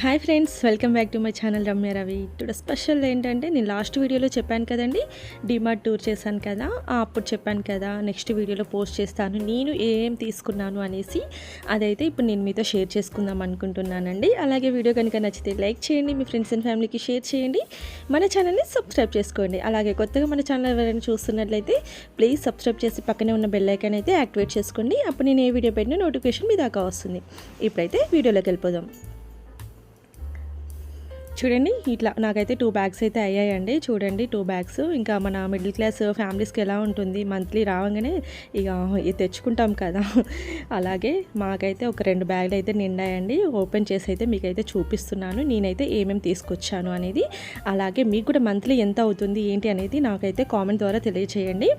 Hi friends welcome back to my channel Ramya Ravi ఇప్పుడు special ఏంటంటే నేను last వీడియోలో చెప్పాను కదండి డిమార్ట్ టూర్ చేశాను కదా అప్పుడు చెప్పాను కదా నెక్స్ట్ వీడియోలో పోస్ట్ చేస్తాను నేను ఏం తీసుకున్నాను అనేసి అదైతే ఇప్పుడు నేను మీతో షేర్ చేసుకుందాం అనుకుంటున్నానండి. అలాగే వీడియో కనుక నచ్చితే లైక్ చేయండి మీ ఫ్రెండ్స్ అండ్ ఫ్యామిలీకి షేర్ చేయండి మన ఛానల్ని సబ్స్క్రైబ్ చేసుకోండి. అలాగే కొత్తగా మన ఛానల్ ఎవరైనా చూస్తున్నట్లయితే ప్లీజ్ సబ్స్క్రైబ్ చేసి పక్కనే ఉన్న బెల్ ఐకాన్ అయితే యాక్టివేట్ చేసుకోండి అప్పుడు నేను ఏ వీడియో పెట్టినా నోటిఫికేషన్ మీ దాకా వస్తుంది. ఇప్పుడైతే వీడియోలోకి వెళ్ళిపోదాం. చూడండి ఇట్లా నాకైతే టూ బ్యాగ్స్ అయితే అయ్యాయండి. చూడండి టూ బ్యాగ్స్ ఇంకా మన మిడిల్ క్లాస్ ఫ్యామిలీస్కి ఎలా ఉంటుంది? మంత్లీ రావంగానే ఇక తెచ్చుకుంటాం కదా. అలాగే మాకైతే ఒక రెండు బ్యాగులు అయితే నిండాయండి. ఓపెన్ చేసి అయితే మీకైతే చూపిస్తున్నాను. నేనైతే ఏమేమి తీసుకొచ్చాను అనేది. అలాగే మీకు కూడా మంత్లీ ఎంత అవుతుంది ఏంటి అనేది నాకైతే కామెంట్ ద్వారా తెలియచేయండి.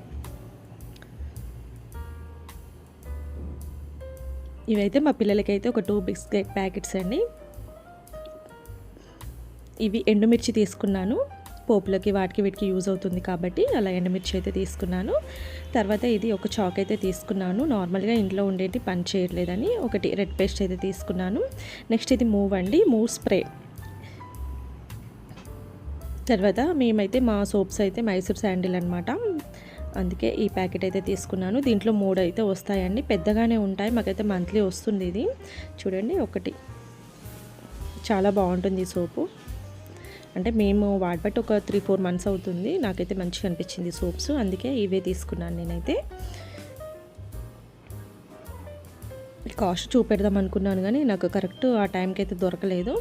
ఇవైతే మా పిల్లలకైతే ఒక టూ బిస్కెట్ ప్యాకెట్స్ అండి. ఇవి ఎండుమిర్చి తీసుకున్నాను. పోపులకి వాటికి వీటికి యూజ్ అవుతుంది కాబట్టి అలా ఎండుమిర్చి అయితే తీసుకున్నాను. తర్వాత ఇది ఒక చాక్ అయితే తీసుకున్నాను. నార్మల్గా ఇంట్లో ఉండేటి పని చేయట్లేదని ఒకటి రెడ్ పేస్ట్ అయితే తీసుకున్నాను. నెక్స్ట్ ఇది మూవ్ అండి. Moov spray. తర్వాత మేమైతే మా సోప్స్ అయితే మైసూర్ శాండిల్ అనమాట అందుకే ఈ ప్యాకెట్ అయితే తీసుకున్నాను. దీంట్లో మూడు అయితే వస్తాయండి. పెద్దగానే ఉంటాయి. మాకైతే మంత్లీ వస్తుంది ఇది. చూడండి ఒకటి. చాలా బాగుంటుంది ఈ సోపు. అంటే మేము వాడబట్టి ఒక త్రీ ఫోర్ మంత్స్ అవుతుంది. నాకైతే మంచిగా అనిపించింది సోప్స్. అందుకే ఇవే తీసుకున్నాను నేనైతే. కాస్ట్ చూపెడదాం అనుకున్నాను కానీ నాకు కరెక్ట్ ఆ టైంకి అయితే దొరకలేదు.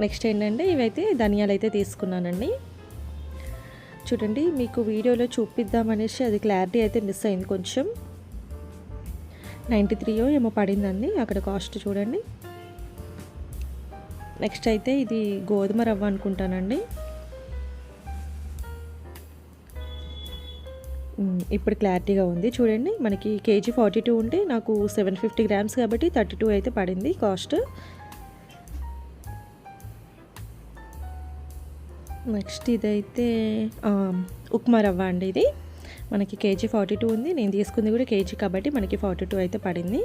నెక్స్ట్ ఏంటంటే ఇవైతే ధనియాలు అయితే తీసుకున్నానండి. చూడండి మీకు వీడియోలో చూపిద్దామనేసి అది క్లారిటీ అయితే మిస్ అయింది కొంచెం. నైంటీ త్రీయో ఏమో పడిందండి. అక్కడ కాస్ట్ చూడండి. నెక్స్ట్ అయితే ఇది గోధుమ రవ్వ అనుకుంటానండి. ఇప్పుడు క్లారిటీగా ఉంది. చూడండి మనకి కేజీ ఫార్టీ టూ ఉంటే నాకు సెవెన్ ఫిఫ్టీ గ్రామ్స్ కాబట్టి థర్టీ టూ అయితే పడింది కాస్ట్. నెక్స్ట్ ఇదైతే ఉప్మా రవ్వ అండి ఇది. మనకి కేజీ ఫార్టీ టూ ఉంది. నేను తీసుకుంది కూడా కేజీ కాబట్టి మనకి ఫార్టీ టూ అయితే పడింది.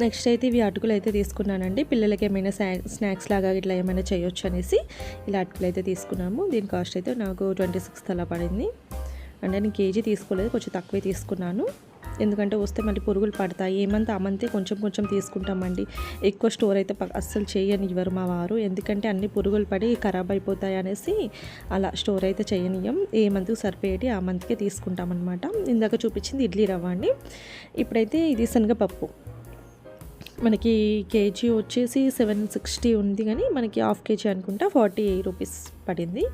నెక్స్ట్ అయితే ఇవి అటుకులు అయితే తీసుకున్నానండి. పిల్లలకి ఏమైనా స్నాక్స్ లాగా ఇట్లా ఏమైనా చేయొచ్చు అనేసి ఇలా అటుకులు అయితే తీసుకున్నాము. దీని కాస్ట్ అయితే నాకు ట్వంటీ సిక్స్త్ అలా పడింది. అంటే నేను కేజీ తీసుకోలేదు కొంచెం తక్కువే తీసుకున్నాను. ఎందుకంటే వస్తే మళ్ళీ పురుగులు పడతాయి. ఏమంతా అమంతే కొంచెం కొంచెం తీసుకుంటామండి. ఎక్కువ స్టోర్ అయితే ప- అస్సలు చేయని ఇవ్వరు మా వారు. ఎందుకంటే అన్ని పురుగులు పడి ఖరాబ్ అయిపోతాయి అనేసి అలా స్టోర్ అయితే చేయనీయం ఏ మంత్కి సరిపోయేటి ఆ మంత్కే తీసుకుంటామన్నమాట. ఇందాక చూపించింది ఇడ్లీ రవ్వ అండి. ఇప్పుడైతే ఇది శనగపప్పు. మనకి కేజీ వచ్చేసి సెవెన్ సిక్స్టీ ఉంది కానీ మనకి హాఫ్ కేజీ అనుకుంటా ఫార్టీ రూపీస్ పడింది.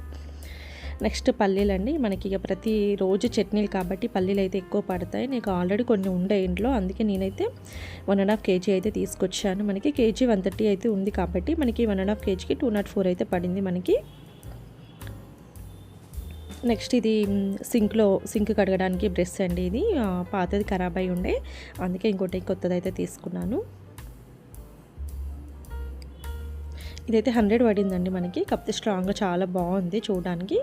నెక్స్ట్ పల్లీలు అండి. మనకి ఇక ప్రతి రోజు చట్నీలు కాబట్టి పల్లీలు అయితే ఎక్కువ పడతాయి. నీకు ఆల్రెడీ కొన్ని ఉండే ఇంట్లో. అందుకే నేనైతే వన్ అండ్ హాఫ్ కేజీ అయితే తీసుకొచ్చాను. మనకి కేజీ వన్ థర్టీ అయితే ఉంది కాబట్టి మనకి వన్ అండ్ హాఫ్ కేజీకి టూ నాట్ ఫోర్ అయితే పడింది మనకి. నెక్స్ట్ ఇది సింక్లో సింక్ కడగడానికి బ్రష్ అండి ఇది. పాతది ఖరాబ్ అయి ఉండే. అందుకే ఇంకోటి కొత్తది అయితే తీసుకున్నాను. ఇదైతే హండ్రెడ్ పడిందండి మనకి. కప్తే స్ట్రాంగ్గా చాలా బాగుంది చూడడానికి.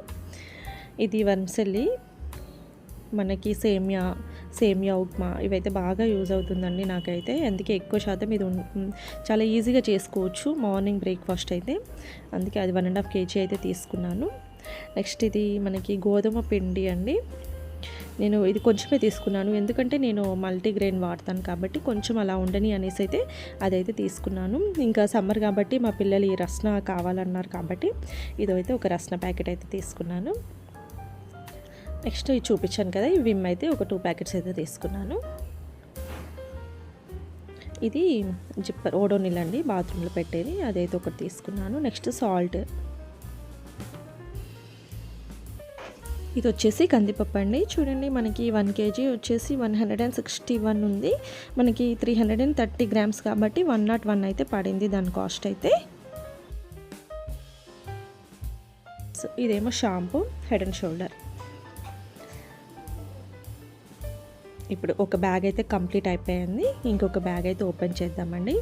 ఇది వన్సెల్లి మనకి సేమియా సేమియా ఉప్మా ఇవైతే బాగా యూజ్ అవుతుందండి నాకైతే. అందుకే ఎక్కువ శాతం ఇది చాలా ఈజీగా చేసుకోవచ్చు మార్నింగ్ బ్రేక్ఫాస్ట్ అయితే. అందుకే అది వన్ అండ్ హాఫ్ కేజీ అయితే తీసుకున్నాను. నెక్స్ట్ ఇది మనకి గోధుమ పిండి అండి. నేను ఇది కొంచెమే తీసుకున్నాను. ఎందుకంటే నేను మల్టీగ్రెయిన్ వాడతాను కాబట్టి కొంచెం అలా ఉండని అనేసి అయితే అదైతే తీసుకున్నాను. ఇంకా సమ్మర్ కాబట్టి మా పిల్లలు ఈ రస్న కావాలన్నారు కాబట్టి ఇదైతే ఒక రస్న ప్యాకెట్ అయితే తీసుకున్నాను. నెక్స్ట్ ఇది చూపించాను కదా ఈ విమ్ అయితే ఒక టూ ప్యాకెట్స్ అయితే తీసుకున్నాను. ఇది జిప్పర్ ఓడోనిల్ అండి బాత్రూంలో పెట్టేది అదైతే ఒకటి తీసుకున్నాను. Next salt. ఇది వచ్చేసి కందిపప్పు అండి. చూడండి మనకి వన్ కేజీ వచ్చేసి one hundred and sixty one ఉంది. మనకి three hundred and thirty grams కాబట్టి వన్ నాట్ వన్ అయితే పడింది దాని కాస్ట్ అయితే. సో ఇదేమో షాంపూ హెడ్ అండ్ షోల్డర్. ఇప్పుడు ఒక బ్యాగ్ అయితే కంప్లీట్ అయిపోయింది. ఇంకొక బ్యాగ్ అయితే ఓపెన్ చేద్దామండి.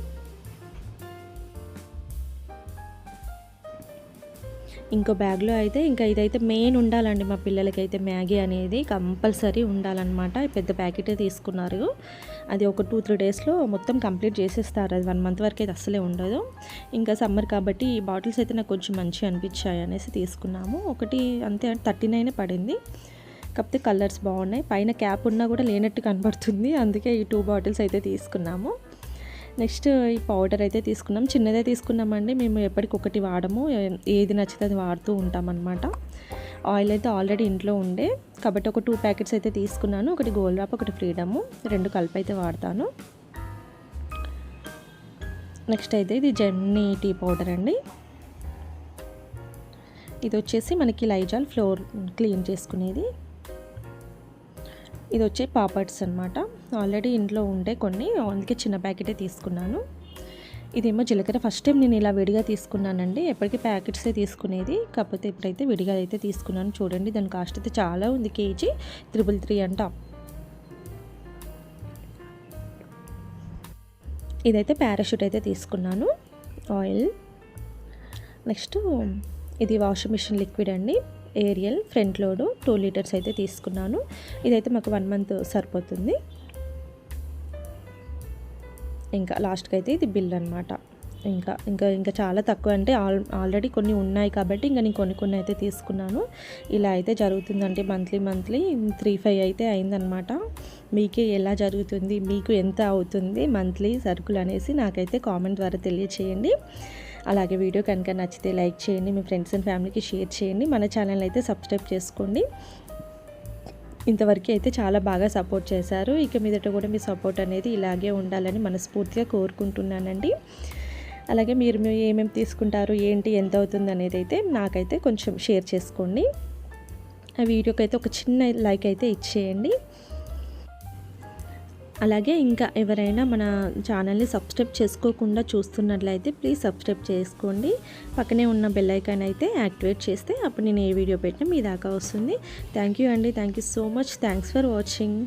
ఇంకో బ్యాగ్లో అయితే ఇంకా ఇదైతే మెయిన్ ఉండాలండి మా పిల్లలకైతే మ్యాగీ అనేది కంపల్సరీ ఉండాలన్నమాట. పెద్ద ప్యాకెటే తీసుకున్నారు. అది ఒక టూ త్రీ డేస్లో మొత్తం కంప్లీట్ చేసేస్తారు. అది వన్ మంత్ వరకు అయితే అస్సలే ఉండదు. ఇంకా సమ్మర్ కాబట్టి ఈ బాటిల్స్ అయితే నాకు కొంచెం మంచిగా అనిపించాయి అనేసి తీసుకున్నాము. ఒకటి అంతే థర్టీ నైన్ పడింది. కాకపోతే కలర్స్ బాగున్నాయి. పైన క్యాప్ ఉన్నా కూడా లేనట్టు కనబడుతుంది. అందుకే ఈ టూ బాటిల్స్ అయితే తీసుకున్నాము. నెక్స్ట్ ఈ పౌడర్ అయితే తీసుకున్నాం. చిన్నదే తీసుకున్నామండి. మేము ఎప్పటికొకటి వాడము. ఏది నచ్చితే అది వాడుతూ ఉంటాం అనమాట ఆయిల్ అయితే ఆల్రెడీ ఇంట్లో ఉండే. కాబట్టి ఒక టూ ప్యాకెట్స్ అయితే తీసుకున్నాను. ఒకటి గోల్డ్ రాప్ ఒకటి ఫ్రీడము. రెండు కలిపి అయితే వాడతాను. నెక్స్ట్ అయితే ఇది జెన్నీ టీ పౌడర్ అండి. ఇది వచ్చేసి మనకి లైజాల్ ఫ్లోర్ క్లీన్ చేసుకునేది. ఇది వచ్చే పాపడ్స్ అనమాట ఆల్రెడీ ఇంట్లో ఉండే కొన్ని అందుకే చిన్న ప్యాకెటే తీసుకున్నాను. ఇదేమో జీలకర్ర. ఫస్ట్ టైం నేను ఇలా విడిగా తీసుకున్నానండి. ఎప్పటికీ ప్యాకెట్సే తీసుకునేది. కాకపోతే ఇప్పుడైతే విడిగా అయితే తీసుకున్నాను. చూడండి దాని కాస్ట్ అయితే చాలా ఉంది కేజీ. త్రిబుల్ త్రీ అంట. ఇదైతే పారాషూట్ అయితే తీసుకున్నాను. ఆయిల్ నెక్స్ట్ ఇది వాషింగ్ మిషన్ లిక్విడ్ అండి. Ariel front load two litres అయితే తీసుకున్నాను. ఇదైతే మాకు వన్ మంత్ సరిపోతుంది. ఇంకా లాస్ట్కి అయితే ఇది బిల్ అనమాట ఇంకా ఇంకా ఇంకా చాలా తక్కువ అంటే ఆల్ ఆల్రెడీ కొన్ని ఉన్నాయి కాబట్టి ఇంకా నేను కొన్ని కొన్ని అయితే తీసుకున్నాను. ఇలా అయితే జరుగుతుందంటే మంత్లీ మంత్లీ త్రీ ఫైవ్ అయితే అయిందనమాట మీకే ఎలా జరుగుతుంది మీకు ఎంత అవుతుంది మంత్లీ సరుకులు అనేసి నాకైతే కామెంట్ ద్వారా తెలియచేయండి. అలాగే వీడియో కనుక నచ్చితే లైక్ చేయండి మీ ఫ్రెండ్స్ అండ్ ఫ్యామిలీకి షేర్ చేయండి. మన ఛానల్ అయితే సబ్స్క్రైబ్ చేసుకోండి. ఇంతవరకు అయితే చాలా బాగా సపోర్ట్ చేశారు. ఇక మీదట కూడా మీ సపోర్ట్ అనేది ఇలాగే ఉండాలని మనస్ఫూర్తిగా కోరుకుంటున్నానండి. అలాగే మీరు మీ ఏమేమి తీసుకుంటారు ఏంటి ఎంత అవుతుంది అనేది అయితే నాకైతే కొంచెం షేర్ చేసుకోండి. ఆ వీడియోకి అయితే ఒక చిన్న లైక్ అయితే ఇచ్చేయండి. అలాగే ఇంకా ఎవరైనా మన ఛానల్ని సబ్స్క్రైబ్ చేసుకోకుండా చూస్తున్నట్లయితే ప్లీజ్ సబ్స్క్రైబ్ చేసుకోండి. పక్కనే ఉన్న బెల్ ఐకాన్ అయితే యాక్టివేట్ చేస్తే అప్పుడు నేను ఏ వీడియో పెట్టినా మీ దాకా వస్తుంది. థ్యాంక్ యూ అండి. Thank you so much. Thanks for watching.